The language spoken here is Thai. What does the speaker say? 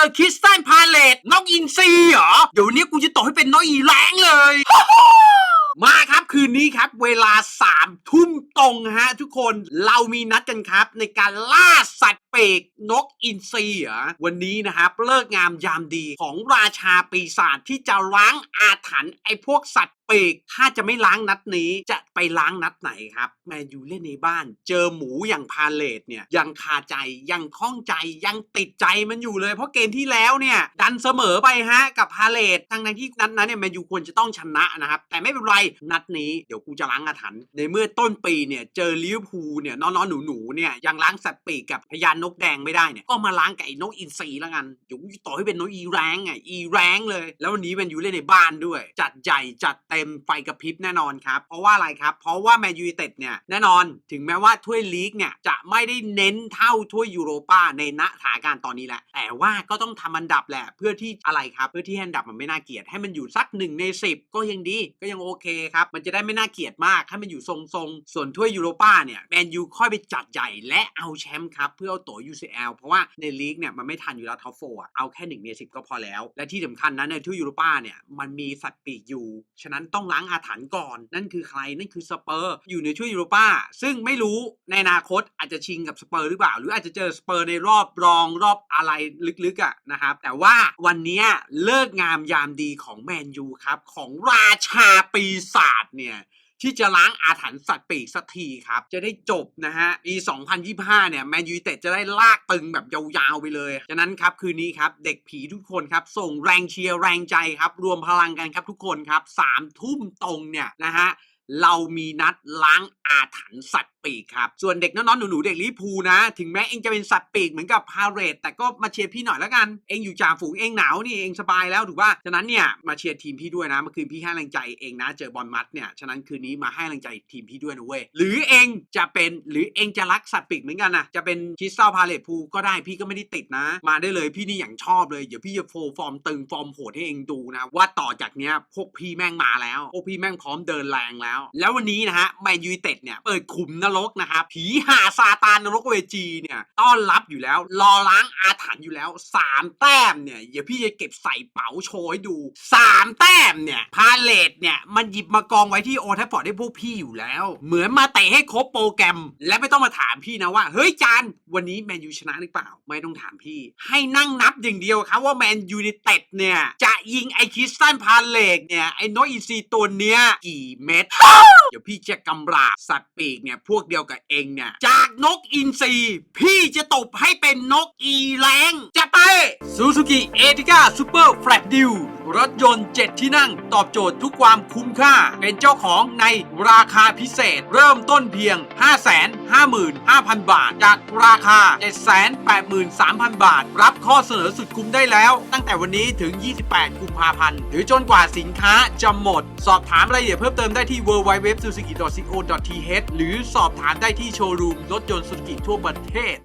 อคริสตันพาเลตนกอินทรีเหรอ เดี๋ยวนี้กูจะต่อให้เป็นนกอีแรงเลย มาครับคืนนี้ครับเวลาสามทุ่มตรงฮะทุกคนเรามีนัดกันครับ ในการล่าสัตว์ปีกนกอินทรีเหรอวันนี้นะครับเลิกงามยามดีของราชาปีศาจที่จะล้างอาถรรพ์ไอ้พวกสัตว์ ปีกถ้าจะไม่ล้างนัดนี้จะไปล้างนัดไหนครับแมนยูเล่นในบ้าน เจอหมูอย่างพาเลตเนี่ยยังคาใจยังคล้องใจยังติดใจมันอยู่เลย เพราะเกมที่แล้วเนี่ยดันเสมอไปฮะกับพาเลตทั้งนั้นที่นัดนั้นเนี่ยแมนยูควรจะต้องชนะนะครับ แต่ไม่เป็นไรนัดนี้เดี๋ยวกูจะล้างอาถรรพ์ในเมื่อต้นปีเนี่ยเจอลิเวอร์พูลเนี่ยน้องๆหนูๆเนี่ยยังล้างสัตว์ปีกกับพญานนกแดงไม่ได้เนี่ยก็มาล้างไอ้นกอินทรีแล้วกันเดี๋ยวกูจะต่อให้เป็นนกอีแรงไงอีแรงเลย แล้ววันนี้แมนยูเล่นในบ้านด้วย จัดใหญ่จัดเต็็มไฟกระพริบแน่นอนครับ เพราะว่าอะไรครับ เพราะว่าแมนยูเต็ดเนี่ยแน่นอนถึงแม้ว่าถ้วยลีกเนี่ยจะไม่ได้เน้นเท่าถ้วยยูโรป้าในณสถานการณ์ตอนนี้แหละ แต่ว่าก็ต้องทำอันดับแหละ เพื่อที่อะไรครับ เพื่อที่อันดับมันไม่น่าเกลียดให้มันอยู่สักหนึ่งในสิบก็ยังดีก็ยังโอเคครับ มันจะได้ไม่น่าเกลียดมากให้มันอยู่ทรงๆ ส่วนถ้วยยูโรป้าเนี่ยแมนยูค่อยไปจัดใหญ่และเอาแชมป์ครับเพื่อเอาตั๋ว UCL เพราะว่าในลีกเนี่ยมันไม่ทันอยู่แล้วท็อปโฟร์เอาแค่หนึ่งในสิบก็พอแล้ว และที่สำคัญนะในถ้วยยูโรป้าเนี่ยมันมีสัตว์ปีกอยู่ฉะนั้นต้องล้างอาถรรพ์ก่อน นั่นคือใคร นั่นคือสเปอร์ อยู่ในช่วยยูโรป้า ซึ่งไม่รู้ในอนาคตอาจจะชิงกับสเปอร์หรือเปล่า หรืออาจจะเจอสเปอร์ในรอบรองรอบอะไรลึกๆอะนะครับ แต่ว่าวันนี้เลิกงามยามดีของแมนยูครับ ของราชาปีศาจเนี่ย ที่จะล้างอาถรรพ์สัตว์ปีกสักทีครับ จะได้จบนะฮะปี 2025 เนี่ยแมนยูเต็ดจะได้ลากตึงแบบยาวๆไปเลยฉะนั้นครับคืนนี้ครับ เด็กผีทุกคนครับ ส่งแรงเชียร์แรงใจครับ รวมพลังกันครับทุกคนครับสามทุ่มตรงเนี่ยนะฮะ เรามีนัดล้างอาถรรพ์สัตว์ปีกครับ ส่วนเด็กน้องๆหนูๆเด็กลิพูนะ ถึงแม้เองจะเป็นสัตว์ปีกเหมือนกับพาเรตแต่ก็มาเชียร์พี่หน่อยแล้วกัน เองอยู่จ่าฝูงเองหนาวนี่เองสบายแล้วถูกป่ะฉะนั้นเนี่ยมาเชียร์ทีมพี่ด้วยนะเมื่อคืนพี่ให้แรงใจเองนะ เจอบอลมัดเนี่ยฉะนั้นคืนนี้มาให้แรงใจทีมพี่ด้วยนะเว้ยหรือเองจะเป็นหรือเองจะรักสัตว์ปีกเหมือนกันนะจะเป็นคริสตัลพาเลตพูก็ได้พี่ก็ไม่ได้ติดนะ มาได้เลยพี่นี่อย่างชอบเลยเดี๋ยวพี่จะโฟร์ฟอร์มตึงฟอร์มโหดให้เองดูนะว่าต่อจากเนี้ยพวกพี่แม่งมาแล้วพวกพี่แม่งพร้อมเดินแรงแล้วแล้ววันนี้นะฮะแมนยูเต็ดเนี่ยเปิดขุมนรกนะครับผีหาซาตานนรกเวจีเนี่ยต้อนรับอยู่แล้ว รอล้างอาถรรพ์อยู่แล้วสามแต้มเนี่ยเดี๋ยวพี่จะเก็บใส่เป๋าโชว์ให้ดูสามแต้มเนี่ยพาเลตเนี่ยมันหยิบมากองไว้ที่โอทัฟฟอร์ดให้พวกพี่อยู่แล้ว เหมือนมาเตะให้ครบโปรแกรม และไม่ต้องมาถามพี่นะว่า เฮ้ยจานวันนี้แมนยูชนะหรือเปล่า ไม่ต้องถามพี่ ให้นั่งนับอย่างเดียวครับว่าแมนยูไนเต็ดเนี่ยจะยิงไอคิสตันพาเลตเนี่ยไอโนอิซีตัวเนี้ยกี่เม็ดเดี๋ยวพี่จะกำราบสัตว์ปีกเนี่ยพวกเดียวกับเองเนี่ย จากนกอินทรีพี่จะตบให้เป็นนกอีแรงจะไปซูซูกิเอติก้าซูเปอร์แฟลตดิวรถยนต์ 7 ที่นั่งตอบโจทย์ทุกความคุ้มค่า เป็นเจ้าของในราคาพิเศษ เริ่มต้นเพียง 555,000 บาท จากราคา 783,000 บาท รับข้อเสนอสุดคุ้มได้แล้ว ตั้งแต่วันนี้ถึง 28 กุมภาพันธ์ หรือจนกว่าสินค้าจะหมด สอบถามรายละเอียดเพิ่มเติมได้ที่ www.suzuki.co.th หรือสอบถามได้ที่โชว์รูมรถยนต์สุ zuki ทั่วประเทศ